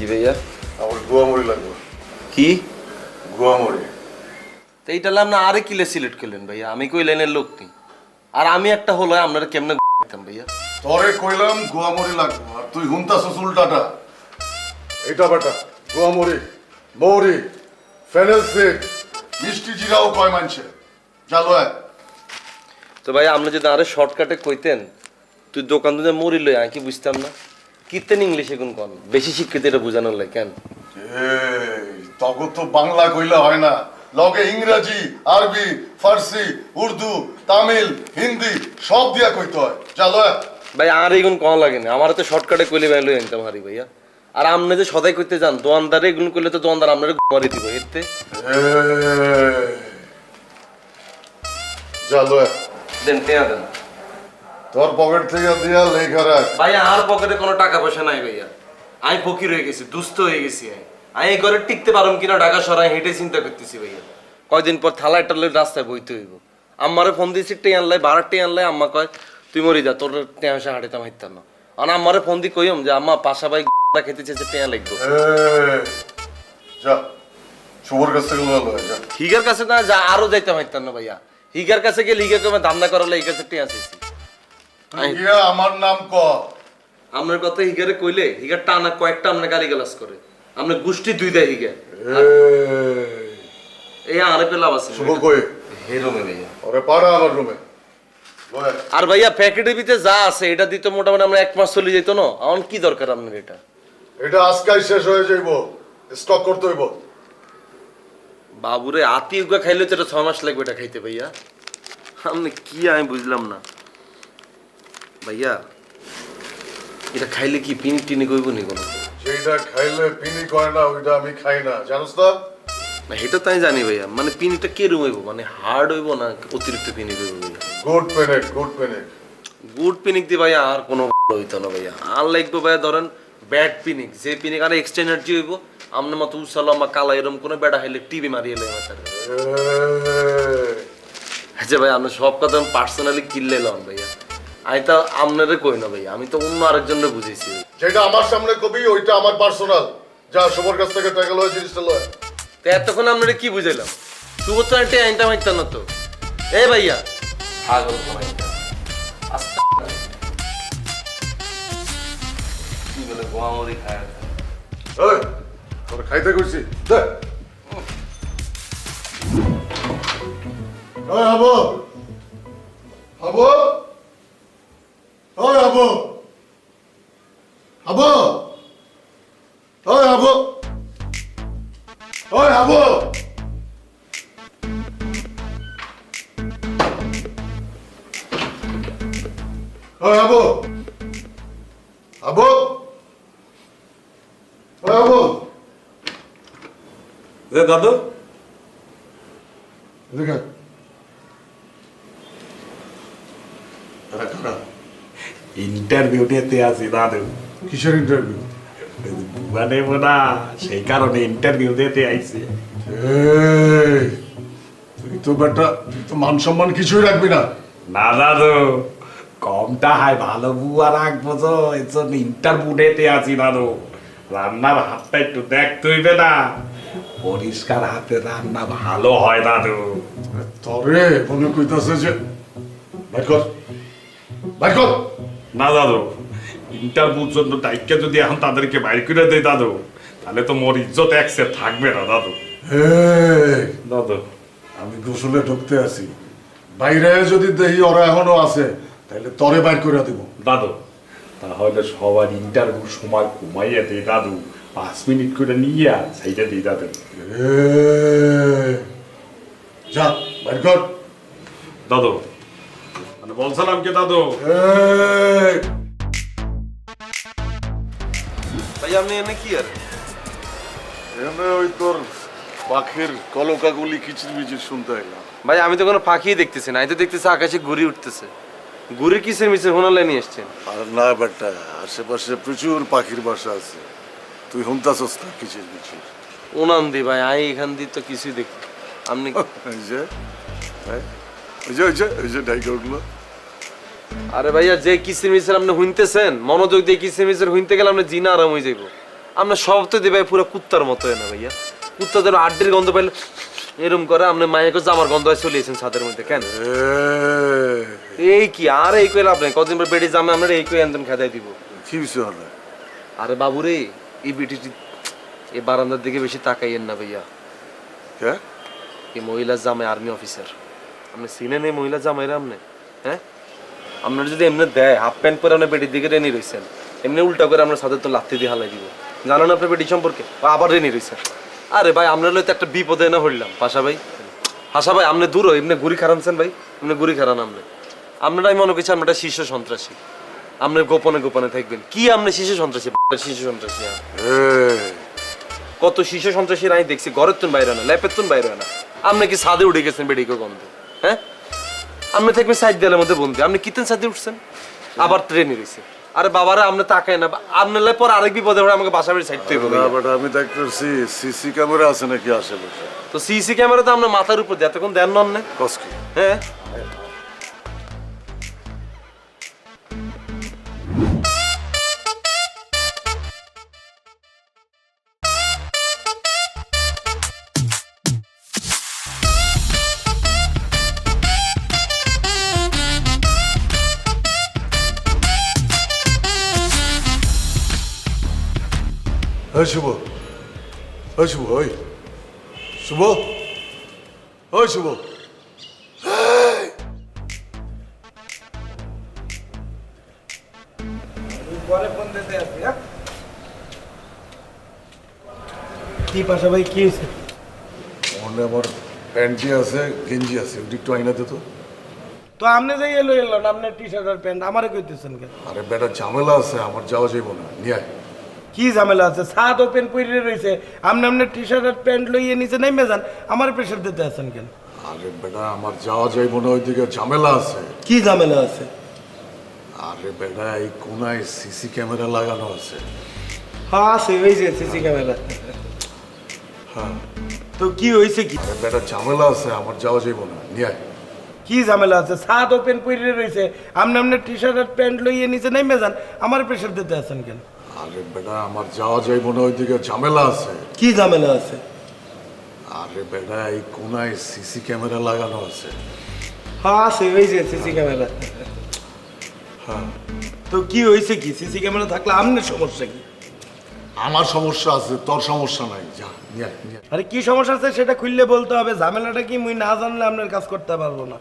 জি ভাইয়া? আমার গুয়ামরি লাগবে। কি? গুয়ামরি তো এইটা না আরে কিলে সিলেক্ট করলেন ভাইয়া? আমি কই লাইনের লোক নেই। আর আমি একটা হলো আপনারা কেমনে দিতাম ভাইয়া? তরে কইলাম গুয়ামরি লাগবে আর তুই হুনতাছস উল্টাটা। এটা বেটা গুয়ামরি মৌরি ফেনেল সিড মিষ্টি জিরাও কয় মানছে। চালো এক তো ভাই আপনি যদি আরে শর্টকাটে কইতেন তুই দোকান দুধে মরি লই আমি কি বুঝতাম না? কিতেন ইংলিশে কোন কন বেশি শিক্ষিত এটা বোঝানোর লাই কেন? তখন তো বাংলা কইলে হয় না। লগে ইংরেজি আরবি ফার্সি উর্দু তামিল হিন্দি সব দিয়া কইতে হয়। চালো ভাই আর এগুন কম লাগে না। আমার তো শর্টকাটে কইলে ভাই লই আনতাম হারি ভাইয়া। আর আপনি যে সদাই করতে যান দোয়ানদারে এগুলো করলে তো দোয়ানদার আপনার মারি দিব এতে দেন টেয়া দেন। তোর পকেট থেকে দিয়া লেখা রাখ ভাই আর পকেটে কোনো টাকা পয়সা নাই ভাইয়া। আমি ফকির হয়ে গেছি দুস্থ হয়ে গেছি আমি। আমি এই ঘরে টিকতে পারম কিনা ঢাকা সরাই হেঁটে চিন্তা করতেছি ভাইয়া। কয়দিন পর থালায় টালে রাস্তায় বইতে হইব। আমারে ফোন দিয়েছি টে আনলাই বারার টে আনলাই আম্মা কয় তুই মরি যা তোর টেঁসা হাঁটিতাম হাইতাম না। আর আমারে ফোন দি কইম যে আম্মা পাশা ভাই খেতে চেয়েছে টেঁয়া লাগবো। যা শুভর কাছ হিগার কাছে না যা আরও যাইতাম হাইতাম না ভাইয়া। হিগার কাছে গেলে হিগার কমে না করালে এই কাছে টেঁয়া চেয়েছি তুই গিয়া আমার নাম ক? আপনার কথা হিগারে কইলে হিগার টানা কয়েকটা আপনার গালি গালাজ করে গোষ্ঠী দুই দেয় হিগার এই। আরে পেলাম আছে শুভ কই? হেরোমে ভাইয়া ওরে পাড়া আমার রুমে। আর ভাইয়া প্যাকেটের ভিতরে যা আছে এটা দিতে মোটামুটি আমরা এক মাস চলে যেত না? এখন কি দরকার আপনার এটা? এটা আজকাই শেষ হয়ে যাইব। স্টক করতে হইব। বাবুরে আতি উগা খাইলে তো এটা ছ মাস লাগবে এটা খাইতে ভাইয়া। আমি কি আমি বুঝলাম না। ভাইয়া এটা খাইলে কি পিনি টিনি কইব নি কোনো? যেটা খাইলে পিনি করে না ওইটা আমি খাই না জানোস না? না এটা তো আমি জানি ভাইয়া মানে পিনিটা কে রুম হইব মানে হার্ড হইব না অতিরিক্ত পিনি ভাইয়া গুড পেনেক গুড পেনেক। গুড পিনিক দিয়ে ভাইয়া আর কোনো হইতো না ভাইয়া। আর লাগবে ভাইয়া ধরেন ব্যাড পিনিক যে পিনিক আর এক্সট্রা এনার্জি হইব আপনার মতো উসালো আমার কালা এরম কোনো বেড়া হাইলে টিভি মারিয়ে লাই আমার আচ্ছা ভাই আপনি সব কথা পার্সোনালি কিনলে লন ভাইয়া। আমি তো আপনারে কই না ভাইয়া আমি তো অন্য আরেকজনের বুঝেছি যেটা আমার সামনে কবি ওইটা আমার পার্সোনাল যা শুভর কাছ থেকে টাকা লয় জিনিসটা লয়। তো এতক্ষণ আপনারা কি বুঝাইলাম? শুভ তো একটা আইনটা মাইতাম না তো। এ ভাইয়া। পাগল। কি বলে গোয়ামরি খায়। তোর খাইতে দে। ওই আবু আবু ওই আবু আবু ওই আবু ওই আবু ওই আবু আবু ওই আবু এ দাদু এদিকে আরে ইন্টারভিউ নিতে আছি দাদু কিসের ইন্টারভিউ মানে না সেই কারণে ইন্টারভিউ দিতে আইছি তুই তো বেটা তুই তো মান সম্মান কিছুই রাখবি না। না দাদু কমটা হাই ভালো বুয়া রাখব তো এর জন্য ইন্টারভিউ নিতে আছি দাদু রান্নার হাতটা একটু দেখতে হইবে না। পরিষ্কার হাতে রান্না ভালো হয় দাদু তবে মনে কইতাছে যে বাইর কর। বাইর কর। না দাদু। ইন্টারভিউর জন্য টাইকে যদি এখন তাদেরকে বাইর করে দেয় দাদু তাহলে তো মোর ইজ্জত একসে থাকবে না দাদু। দাদু। আমি গোসলে ঢুকতে আছি। বাইরে যদি দেখি ওরা এখনও আছে তাহলে তরে বাইর করে দিব। দাদু তাহলে সবার ইন্টারভিউ সময় কমাইয়া দিই দাদু। পাঁচ মিনিট করে নিয়ে সেইটা দিই দাদু। যা বাইর কর। দাদু মানে বলছিলাম কি দাদু? ভাই আপনি এনে কি আর? এখানে ওই তোর পাখির কলকাগুলি কিচির মিচির শুনতে এলাম। ভাই আমি তো কোনো পাখি দেখতেছি না আমি তো দেখতেছি আকাশে ঘুরি উঠতেছে। ঘুরি কিসের মিসের হোনালে নিয়ে এসছেন আর না বেটা আশেপাশে প্রচুর পাখির বাসা আছে। তুই হুমতাছস না কিচির মিচির উনান দি ভাই আমি এখান দিয়ে তো কিছুই দেখি আপনি এই যে হ্যাঁ? ওই যে ওই যে ওই যে ডাইকা আরে ভাইয়া যে কিসের মিসের আপনি হুনতেছেন মনোযোগ দিয়ে কিসের মিসের হুনতে গেলে আপনি জিনা আরাম হয়ে যাইব। আপনার সব তো দিবে পুরো কুত্তার মতো না ভাইয়া। কুত্তাদের আড্ডির গন্ধ পাইলে এরম করে আপনি মায়েকে জামার গন্ধ হয় চলিয়েছেন ছাদের মধ্যে কেন? এই কি আর এই কইলে আপনি? কদিন পর বেড়ে জামে আমরা এই কই আনতেন খেদাই দিব। কি বিষয় হলো আরে বাবু রে এই বেটিটি এই বারান্দার দিকে বেশি তাকাইয়েন না ভাইয়া। হ্যাঁ এই মহিলা জামাই আর্মি অফিসার। আপনি এই মহিলা আপনি হ্যাঁ আপনার যদি এমনি দেয় হাফ প্যান্ট পরে আপনার বেটির দিকে রেনি রয়েছেন এমনি উল্টা করে আপনার সাথে তো লাত্তি দিয়ে হালাই দিব আপনার সম্পর্কে আবার রেনি রয়েছেন আরে ভাই একটা বিপদে না হইলাম পাশা ভাই হাসা ভাই আপনি দূর এমনি গুড়ি খারানছেন ভাই এমনি গুড়ি খারান আপনি মনে আমরা শীর্ষ সন্ত্রাসী আপনি গোপনে গোপনে থাকবেন কি আপনি শিশু সন্ত্রাসী শিশু সন্ত্রাসী। কত শিশু সন্ত্রাসী আমি দেখছি ঘরের তুন বাইরে না ল্যাপের তুন বাইরে না আপনি কি ছাদে উঠে গেছেন বেডিকে গন্ধে হ্যাঁ? আপনি থাকবেন সাইড দেয়ালের মধ্যে বন্দি। আপনি কিতেন সাইডে উঠছেন? আবার ট্রেনে রয়েছে। আরে বাবারা আপনি তাকায় না। আপনার লাই পর আরেক বিপদে পড়ে আমাকে বাসা বাড়ি সাইড থেকে না বাট আমি দেখতেছি সিসি ক্যামেরা আছে নাকি আশেপাশে? তো সিসি ক্যামেরা তো আপনার মাথার উপর দিয়ে এতক্ষণ দেন নন না হ্যাঁ? ওই শুভ। ওই শুভ ওই শুভ? ওই শুভ। কি পাশা ভাই কি হয়েছে? মনে আমার প্যান্টি আছে গেঞ্জি আছে ওটি একটু আইনা তো। তো আপনি যাই এলো এলো না আপনার টি শার্ট আর প্যান্ট আমারে কইতেছেন কেন? আরে বেটা ঝামেলা আছে আমার যাওয়া যাইব না। নিয়ে আয়। কি ঝামেলা আছে? ছাদ ওপেন পরে রয়েছে আপনি আপনার টি শার্ট আর প্যান্ট লইয়ে নিচে নেমে যান। আমার প্রেশার দিতে আছেন কেন? আরে বেটা আমার যাওয়া যাইব না ওইদিকে ঝামেলা আছে। কি ঝামেলা আছে? আরে বেটা এই কোনায় সিসি ক্যামেরা লাগানো আছে। হ্যাঁ আছে ওই যে সিসি ক্যামেরা। হ্যাঁ। তো কি হয়েছে কি? বেটা ঝামেলা আছে আমার যাওয়া যাইব না নিয়ে কি ঝামেলা আছে? ছাদ ওপেন পরে রয়েছে আপনি আপনার টি শার্ট আর প্যান্ট লইয়ে নিচে নেমে যান। আমার প্রেশার দিতে আছেন কেন? আরে বেটা আমার যাওয়া যাইব না ওইদিকে ঝামেলা আছে। কি ঝামেলা আছে? আরে বেটা এই কোনায় সিসি ক্যামেরা লাগানো আছে। হ্যাঁ আছে ওই যে সিসি ক্যামেরা। হ্যাঁ। তো কি হয়েছে কি? সিসি ক্যামেরা থাকলে আপনার সমস্যা কি? আমার সমস্যা আছে তোর সমস্যা নাই যা নিয়ে আরে কি সমস্যা আছে সেটা খুললে বলতে হবে ঝামেলাটা কি? মুই না জানলে আপনার কাজ করতে পারব না।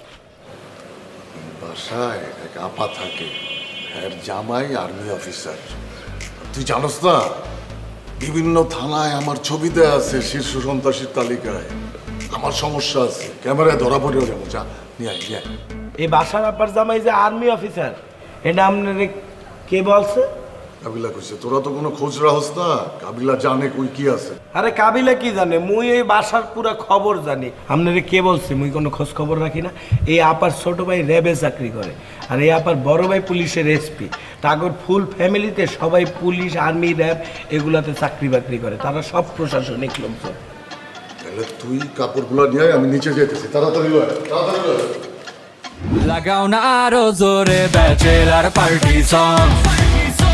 বাসায় এক আপা থাকে এর জামাই আর্মি অফিসার। তুই জানোস না, বিভিন্ন থানায় আমার ছবিতে আছে শীর্ষ সন্ত্রাসীর তালিকায় আমার সমস্যা আছে, ক্যামেরায় ধরা পড়েও যাব, যা, নিয়ে। এই বাসার আব্বার জামাই যে আর্মি অফিসার এটা আপনার কে বলছে কাবিলা কইছে তোরা তো কোনো খোঁজ রাহস না কাবিলা জানে কই কি আছে। আরে কাবিলা কি জানে? মুই এই বাসার পুরা খবর জানি। আপনারে কে বলছে? মুই কোনো খোঁজ খবর রাখি না। এই আপার ছোট ভাই র্যাবে চাকরি করে আর এই আপার বড় ভাই পুলিশের এসপি তাগর ফুল ফ্যামিলিতে সবাই পুলিশ আর্মি র্যাব এগুলাতে চাকরি বাকরি করে। তারা সব প্রশাসনিক লোকজন। তাহলে তুই কাপড়গুলো নিয়ে আমি নিচে যেতেছি তাড়াতাড়ি লয় তাড়াতাড়ি লয় লাগাও না আরও জোরে ব্যাচেলার পার্টি সং।